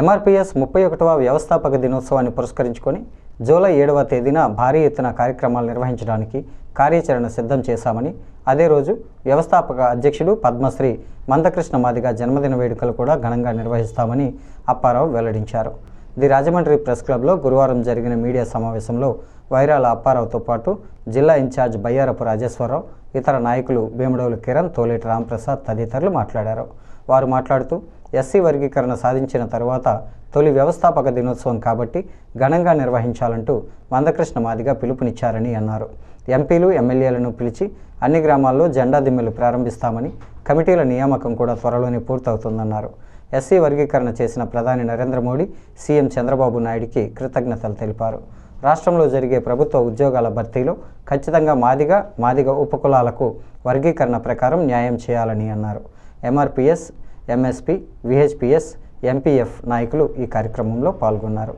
ఎంఆర్పిఎస్ ముప్పై ఒకటవ వ్యవస్థాపక దినోత్సవాన్ని పురస్కరించుకొని జూలై ఏడవ తేదీన భారీ ఎత్తున కార్యక్రమాలు నిర్వహించడానికి కార్యాచరణ సిద్ధం చేశామని అదే రోజు వ్యవస్థాపక అధ్యక్షుడు పద్మశ్రీ మందకృష్ణ మాదిగ జన్మదిన వేడుకలు కూడా ఘనంగా నిర్వహిస్తామని అప్పారావు వెల్లడించారు. ది రాజమండ్రి ప్రెస్ క్లబ్లో గురువారం జరిగిన మీడియా సమావేశంలో వైరాల అప్పారావుతో పాటు జిల్లా ఇన్ఛార్జ్ బయ్యారపు రాజేశ్వరరావు ఇతర నాయకులు భీమడోలు కిరణ్ తోలేటి రాంప్రసాద్ తదితరులు మాట్లాడారు. వారు మాట్లాడుతూ ఎస్సీ వర్గీకరణ సాధించిన తర్వాత తొలి వ్యవస్థాపక దినోత్సవం కాబట్టి ఘనంగా నిర్వహించాలంటూ మందకృష్ణ మాదిగ పిలుపునిచ్చారని అన్నారు. ఎంపీలు ఎమ్మెల్యేలను పిలిచి అన్ని గ్రామాల్లో జెండా దిమ్మెలు ప్రారంభిస్తామని కమిటీల నియామకం కూడా త్వరలోనే పూర్తవుతుందన్నారు. ఎస్సీ వర్గీకరణ చేసిన ప్రధాని నరేంద్ర మోడీ సీఎం చంద్రబాబు నాయుడికి కృతజ్ఞతలు తెలిపారు. రాష్ట్రంలో జరిగే ప్రభుత్వ ఉద్యోగాల భర్తీలో ఖచ్చితంగా మాదిగ మాదిగ ఉపకులాలకు వర్గీకరణ ప్రకారం న్యాయం చేయాలని అన్నారు. ఎంఆర్పిఎస్ ఎంఎస్పి విహెచ్పిఎస్ ఎంపీఎఫ్ నాయకులు ఈ కార్యక్రమంలో పాల్గొన్నారు.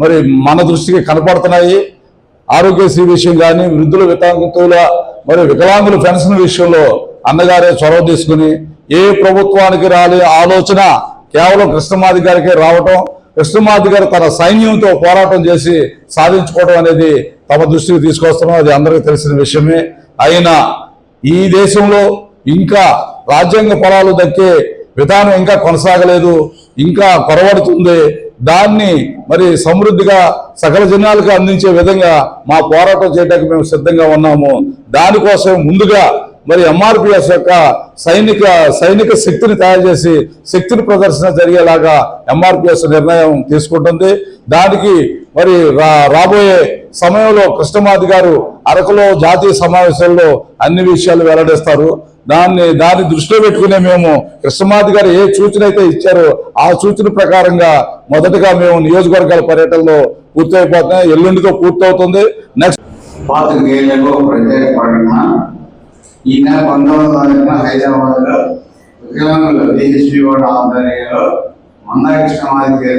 మరి మన దృష్టికి కనపడుతున్నాయి. ఆరోగ్యశ్రీ విషయం కానీ వృద్ధుల వితాంగుతుల మరి వికలాంగుల పెన్షన్ విషయంలో అన్నగారే చొరవ తీసుకుని ఏ ప్రభుత్వానికి రాలే ఆలోచన కేవలం కృష్ణమాది గారికి రావటం కృష్ణమాది గారు తన సైన్యంతో పోరాటం చేసి సాధించుకోవడం అనేది తమ దృష్టికి తీసుకొస్తున్నాం. అది అందరికీ తెలిసిన విషయమే. అయినా ఈ దేశంలో ఇంకా రాజ్యాంగ పొలాలు దక్కే విధానం ఇంకా కొనసాగలేదు ఇంకా కొరవడుతుంది. దాన్ని మరి సమృద్ధిగా సకల జనాలకు అందించే విధంగా మా పోరాటం చేయడానికి మేము సిద్ధంగా ఉన్నాము. దానికోసం ముందుగా మరి ఎంఆర్పిఎస్ యొక్క సైనిక సైనిక శక్తిని తయారు చేసి శక్తిని ప్రదర్శన జరిగేలాగా ఎంఆర్పిఎస్ నిర్ణయం తీసుకుంటుంది. దానికి మరి రా- రాబోయే సమయంలో కృష్ణమాది గారు అరకులో జాతీయ సమావేశంలో అన్ని విషయాలు వెల్లడిస్తారు. దాన్ని దాన్ని దృష్టిలో పెట్టుకునే మేము కృష్ణమాది గారు ఏ సూచన అయితే ఇచ్చారో ఆ సూచన ప్రకారంగా మొదటగా మేము నియోజకవర్గాల పర్యటనలో పూర్తయిపోతున్నాయి. ఎల్లుండితో పూర్తవుతుంది. నెక్స్ట్ పాత్రికేయులకు ప్రత్యేక ఈ నెల పంతొమ్మిది తారీఖున హైదరాబాద్ వికలాంగుల డిహెచ్పి ఆధ్వర్యంలో గారి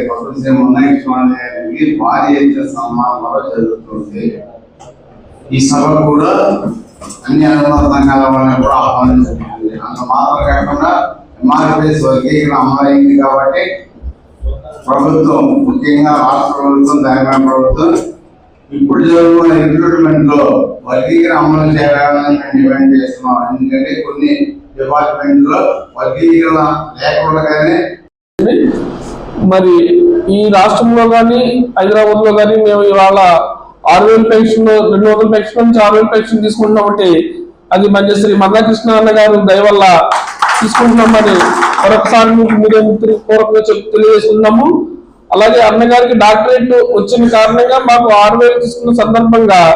గారికి భారీ ఎత్తున జరుగుతుంది. ఈ సభ కూడా అన్ని అనుమత సంఘాల వాళ్ళని కూడా ఆహ్వానించాలి అంత మాత్రం కాకుండా ఎంఆర్పిఎస్ వర్గీకరణ అమలైంది కాబట్టి ప్రభుత్వం ముఖ్యంగా రాష్ట్ర ప్రభుత్వం తెలంగాణ ప్రభుత్వం ఇప్పుడు జరుగుతున్న రిక్రూట్మెంట్లో వర్గీకరణ అమలు చేయాలని మేము డిమాండ్ చేస్తున్నాం. ఎందుకంటే కొన్ని డిపార్ట్మెంట్లో వర్గీకరణ లేకుండానే మరి ఈ రాష్ట్రంలో కానీ హైదరాబాద్లో కానీ మేము ఇవాళ ఆరు వేల పెన్షన్ రెండు వందల పెన్షన్ నుంచి ఆరు పెన్షన్ తీసుకుంటున్నాం అంటే అది మంచి శ్రీ మందాకృష్ణ అన్న గారు దయవల్ల తీసుకుంటున్నామని మరొకసారి మీడియా మీరే పూర్వకంగా చెప్ తెలియజేస్తున్నాము. అలాగే అన్నగారికి డాక్టరేట్ వచ్చిన కారణంగా మాకు ఆరు వేలు తీసుకున్న సందర్భంగా